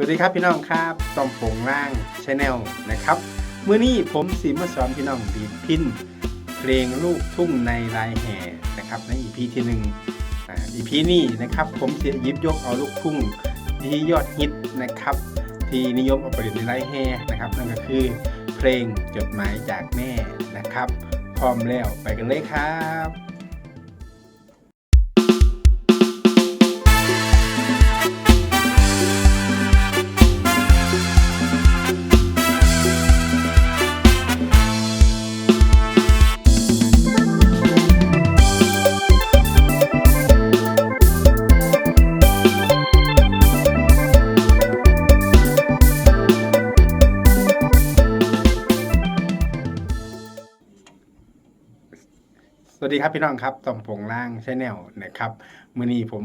วัสดีครับพี่น้องครับตอมโปงล่างชาแนลนะครับเมื่อนี้ผมสีมาสอนพี่น้องดีพินเพลงลูกทุ่งในลายแห่นะครับในอีพีที่หนึ่งอีพีนี้นะครับ ผมเสียยิบยกเอาลูกทุ่งที่ยอดฮิตนะครับ ที่นิยมเอาไปเล่นในลายแห่นะครับนั่นก็คือเพลงจดหมายจากแม่นะครับ พร้อมแล้วไปกันเลยครับ วัสดีครับพี่น้องครับตอมผงล่างชแนลนะครับมื้อนี้ผม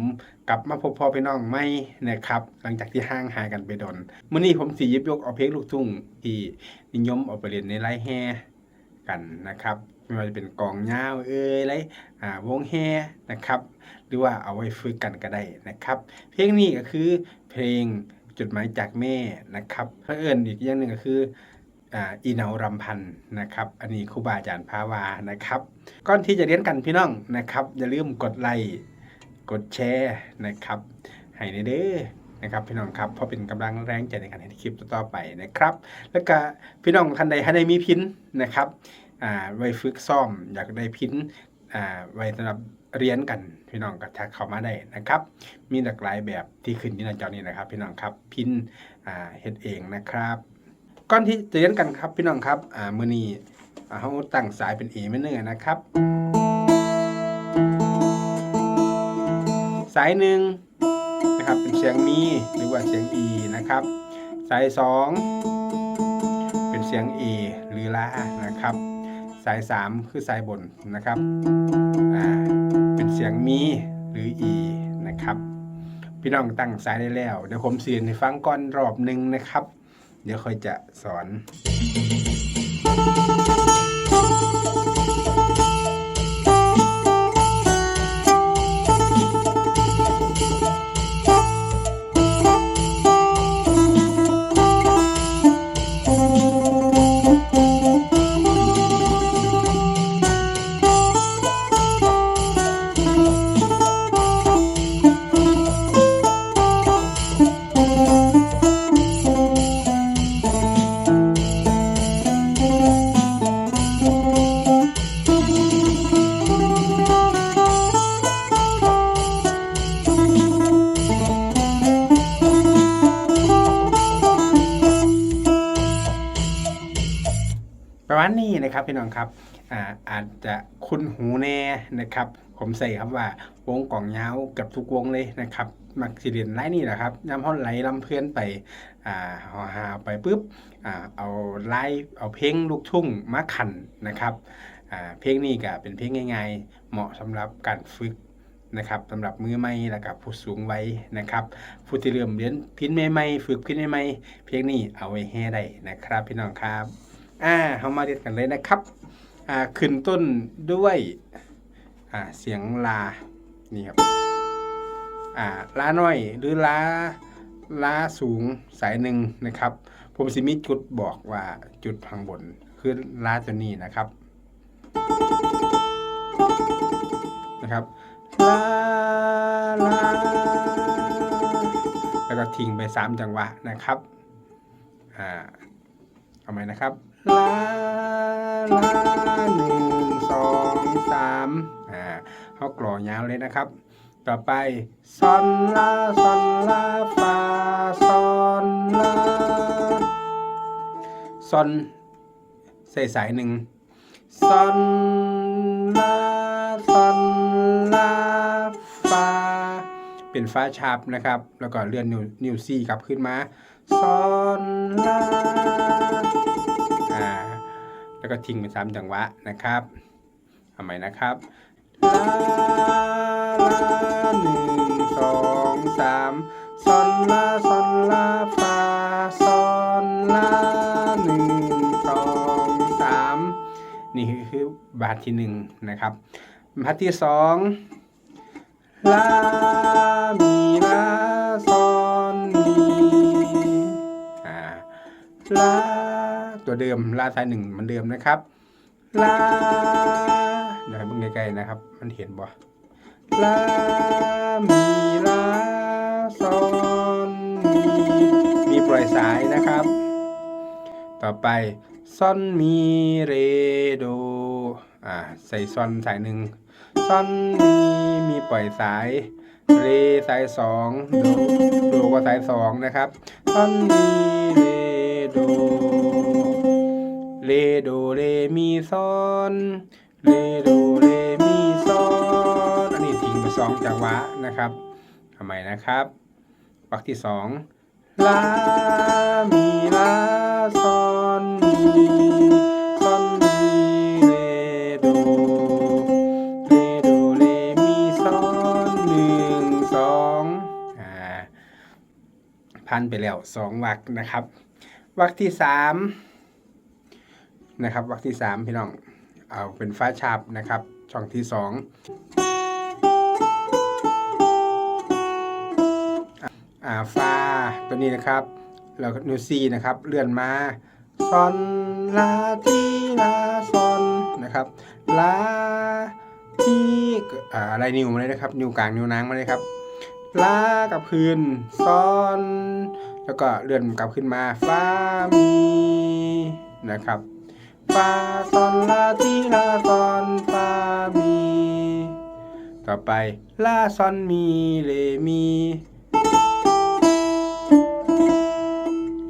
กลับมาพบพ่อพี่น้องไม่นะครับ หลังจากที่ห่างหายกันไปดนมื้อนี้ผมสียิบยกเอาเพลงลูกทุ่งที่นิยมเอาไปเล่นในไล่แห่กันนะครับไม่ว่าจะเป็นกองยาวเอ้ยไรอ่าวงแห่นะครับ หรือว่าเอาไว้ฝึกกันก็ได้นะครับ เพลงนี้ก็คือเพลงจดหมายจากแม่นะครับเพื่อเอิญอีกอย่างหนึ่งก็คือ อ่าอีเนารำพันนะครับ อันนี้ครูบาอาจารย์พาวานะครับ ก่อนที่จะเรียนกันพี่น้องนะครับ อย่าลืมกดไลค์กดแชร์นะครับ ให้ในเด้อนะครับพี่น้องครับเพราะเป็นกำลังแรงใจในการเห็นคลิปต่อไปนะครับ แล้วก็พี่น้องท่านใดท่านใดมีพินนะครับอ่าไว้ฝึกซ่อมอยากได้พินอ่าไว้สำหรับเรียนกันพี่น้องก็ทักเข้ามาได้นะครับ มีหลากหลายแบบที่ขึ้นที่หน้าจอนี้นะครับ พี่น้องครับพินอ่าเฮ็ดเองนะครับ ก่อนที่จะเรียนกันครับพี่น้องครับอ่ามือนี้อ่าเขาตั้งสายเป็น A ไม่เนื่อนะครับ สายหนึ่งนะครับเป็นเสียงมีหรือว่าเสียง E นะครับ สายสองเป็นเสียง A หรือลานะครับ สายสามคือสายบนนะครับอ่าเป็นเสียงมีหรือ E นะครับ พี่น้องตั้งสายได้แล้ว เดี๋ยวผมเสียนให้ฟังก่อนรอบหนึ่งนะครับ เดี๋ยวค่อยจะสอน มาณนี้นะครับพี่น้องครับอาอาจจะคุ้นหูแน่นะครับ ผมใส่ครับว่าวงกล่องยาวเกับทุกวงเลยนะครับมักสิเรียนไล่นี่แหละครับย้ำห้อนไหลลำเพื่อนไปอ่าหอหาไปปุ๊บอ่าเอาไล่เอาเพลงลูกทุ่งมาขันนะครับอ่าเพลงนี้ก็เป็นเพลงง่ายๆ เหมาะสำหรับการฝึกนะครับสำหรับมือใหม่แล้วก็ผู้สูงวัยนะครับผู้ที่เริ่มเรียนพินใหม่ๆฝึกพินใหม่ๆเพลงนี้เอาไว้ให้ได้นะครับ พี่น้องครับ อ่าเรามาเรียนกันเลยนะครับอ่าขึ้นต้นด้วยอ่าเสียงลา นี่ครับอ่าลาน้อยหรือลาลาสูงสายหนึ่งนะครับ ผมสิมีจุดบอกว่าจุดข้างบนคือลาตัวนี้นะครับนะครับลาลาแล้วก็ทิ้งไปสามจังหวะนะครับ อ่า เอาไหมนะครับ ลาลาหนึ่งสองสามอ่าเขากรอยาวเลยนะครับ ต่อไปซอนลาซอนลาฟาซอนลาซอนใส่สายหนึ่งซอนลาซอนลาฟาเป็นฟ้าชาบนะครับ แล้วก็เลื่อนนิ้วนิ้วซี่กลับขึ้นมาซอนลา แล้วก็ทิ้งเป็นสามจังหวะนะครับทำไมนะครับลาลาหนึ่งสองสามซอนลาซอนลาฟาซอนลาหนึ่งสองสามนี่คือบาทที่หนึ่งนะครับบาทที่สองลามีลาซอนมีลา ตัวเดิมลาสายหนึ่งเหมือนเดิมนะครับลาเดี๋ยวให้เบิ่งใกล้ๆนะครับ มันเห็นบ่ลามีลาซอนมีมีปล่อยสายนะครับ ต่อไปซอนมีเรโดอ่าใส่ซอนสายหนึ่งซอนมีมีปล่อยสายเรสายสองโดโดก็สายสองนะครับซอนมีเรโด เรโดเรมีซอนเรโดเรมีซอนอันนี้ทิ้งไปสองจังหวะนะครับทำไมนะครับวรรคที่สองลา มีลาซอนมีซอนมีเรโดเรโดเรมีซอนหนึ่งสองอ่าพันไปแล้วสองวรรคนะครับวรรคที่สาม นะครับวรรคที่สามพี่น้องเอาเป็นฟ้าชาบนะครับ ช่องที่สองอ่าฟ้าตัวนี้นะครับแล้วนิวซีนะครับเลื่อนมาซอนลาทีลาซอนนะครับลาทีอ่าอะไรนิวมาเลยนะครับ นิวกลางนิวนางมาเลยครับลากับพื้นซอน แล้วก็เลื่อนกลับขึ้นมาฟามีนะครับ ฟาซอนลาทีลาซอนฟามี ต่อไปลาซอนมีเลมี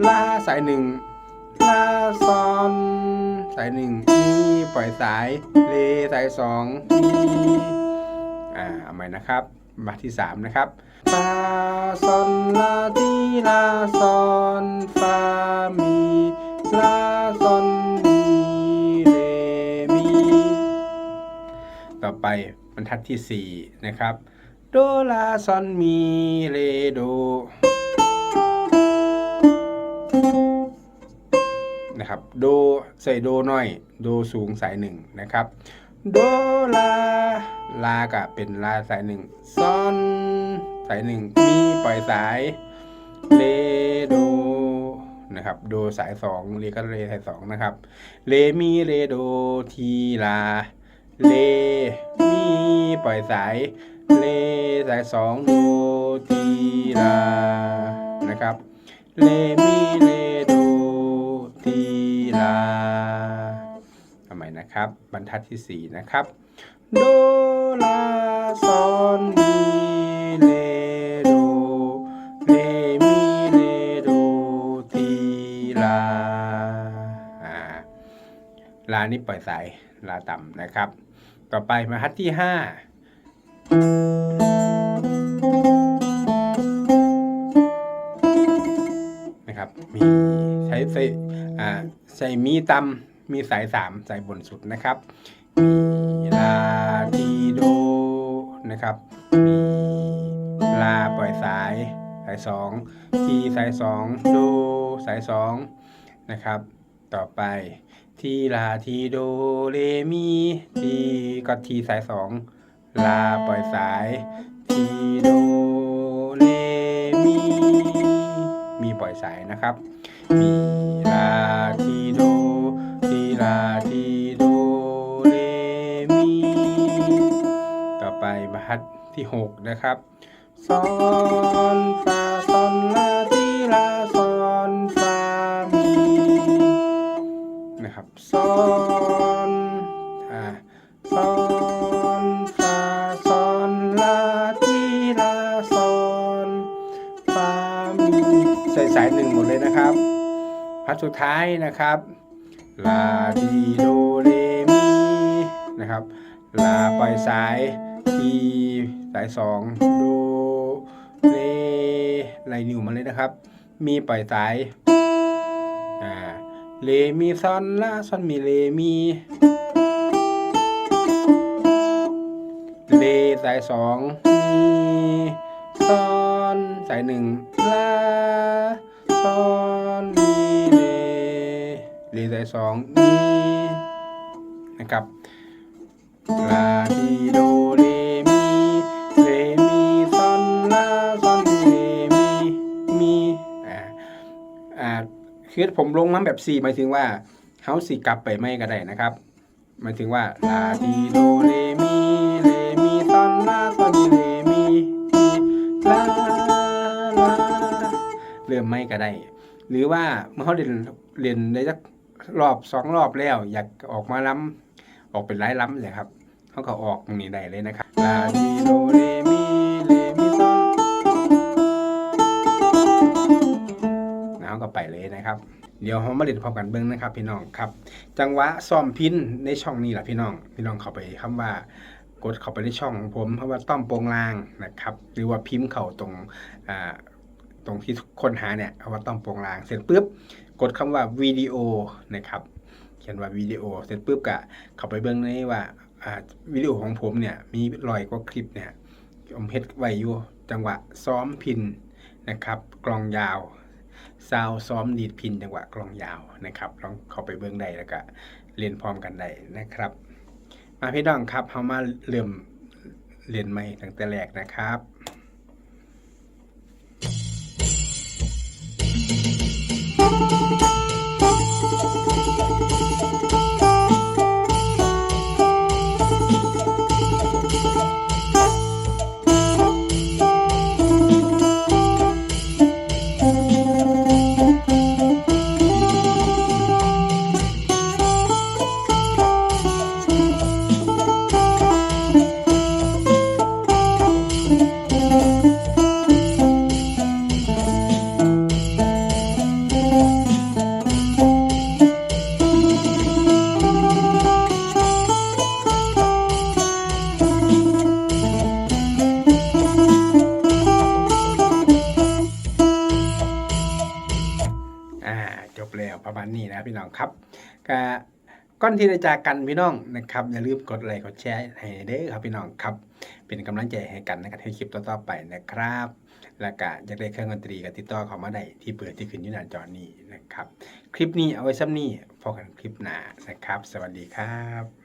ลาสายหนึ่งลาซอนสายหนึ่งมีปล่อยสายเลสายสองมีอ่าเอาใหม่นะครับมาที่สามนะครับฟาซอนลาทีลาซอนฟามีลาซอน ไปบรรทัดที่ 4 นะครับ โดลาซอนมีเรโดนะครับโดใส่โดหน่อย โดสูงสายหนึ่งนะครับโดลาลากับเป็นลาสายหนึ่งซอนสายหนึ่งมีปล่อยสายเรโดนะครับโดสายสองเรก็เรสายสองนะครับเลมีเรโดทีลา เลมีปล่อยสายเลสายสองโดทีลานะครับเลมีเลโดทีลาทำไมนะครับ บรรทัดที่4นะครับโดลาซอนมีเลโดเลมีเลโดทีลาอ่าลานี่ปล่อยสาย ลาต่ำนะครับ ต่อไปบรรทัดที่ 5 นะครับ มีใช้ใส่ใส่มีตำมีสายสามสายบนสุดนะครับ มีลาทีโดนะครับ มีลาปล่อยสายสายสองทีสายสองโดสายสองนะครับ ต่อไป ทีลาทีโดเรมีทีก็ทีสายสองลาปล่อยสาย ทีโดเรมี มีปล่อยสายนะครับ มีลาทีโดทีลาทีโดเรมี ต่อไปบรรทัดที่6นะครับซอนฟาซอนลา ซอนอ่าซอนฟาซอนลาทีลาซอนฟามีใส่สายหนึ่งหมดเลยนะครับพัดสุดท้ายนะครับลาทีโดเรมีนะครับลาปล่อยสายทีสายสองโดเรไลนิวมาเลยนะครับ มีปล่อยสายอ่า เลมีซอนลาซอนมีเลมีเลสายสองมีซอนสายหนึ่งลาซอนมีเลเลสายสองมีนะครับลาทีโดเรมี คือผมลงมาแบบ4หมายถึงว่าเฮาสิกลับไปไม่ก็ได้นะครับหมายถึงว่าลาทีโดเรมีเรมีซอนลาซอนเรมีมีลาลาเริ่มไม่ก็ได้ หรือว่าเมื่อเขาเรียนเรียนได้สักรอบสองรอบแล้ว อยากออกมาล้ำออกเป็นหลายล้ำเลยครับเขาก็ออกตรงนี้ได้เลยนะครับลาทีโดเรมีเร นะครับ เดี๋ยวเรามาเรียนพร้อมกันเบิ้งนะครับ พี่น้องครับ จังหวะซ้อมพินในช่องนี้แหละพี่น้อง พี่น้องเข้าไปคำว่ากดเข้าไปในช่องของผมเพราะว่าต้อมโปรงลางนะครับ หรือว่าพิมพ์เข้าตรงอ่าตรงที่คนหาเนี่ยเอาว่าต้อมโปรงลาง เสร็จปุ๊บกดคำว่าวิดีโอนะครับ เขียนว่าวิดีโอ เสร็จปุ๊บก็เข้าไปเบิ้องในว่าอ่าวิดีโอของผมเนี่ยมีรอยกว่าคลิปเนี่ยผมเฮ็ดไว้อยู่จังหวะซ้อมพินนะครับ กลองยาว ซาวซ้อมดีดพินจังหวะกลองยาวนะครับลองเข้าไปเบื้องใดแล้วก็เรียนพร้อมกันได้นะครับ มาพี่น้องครับเขามาเริ่มเรียนใหม่ตั้งแต่แรกนะครับ แล้วประมาณนี้นะพี่น้องครับก็ก่อนที่จะจากกันพี่น้องนะครับอย่าลืมกดไลค์กดแชร์ให้เด้อครับพี่น้องครับ เป็นกำลังใจให้กันในการให้คลิปต่อๆไปนะครับ แล้วก็อยากได้เครื่องดนตรีกับติดต่อเข้ามาได้ที่เบอร์ที่ขึ้นอยู่หน้าจอนี้นะครับ คลิปนี้เอาไว้ซ้ำนี้พอกันคลิปหน้านะครับ สวัสดีครับ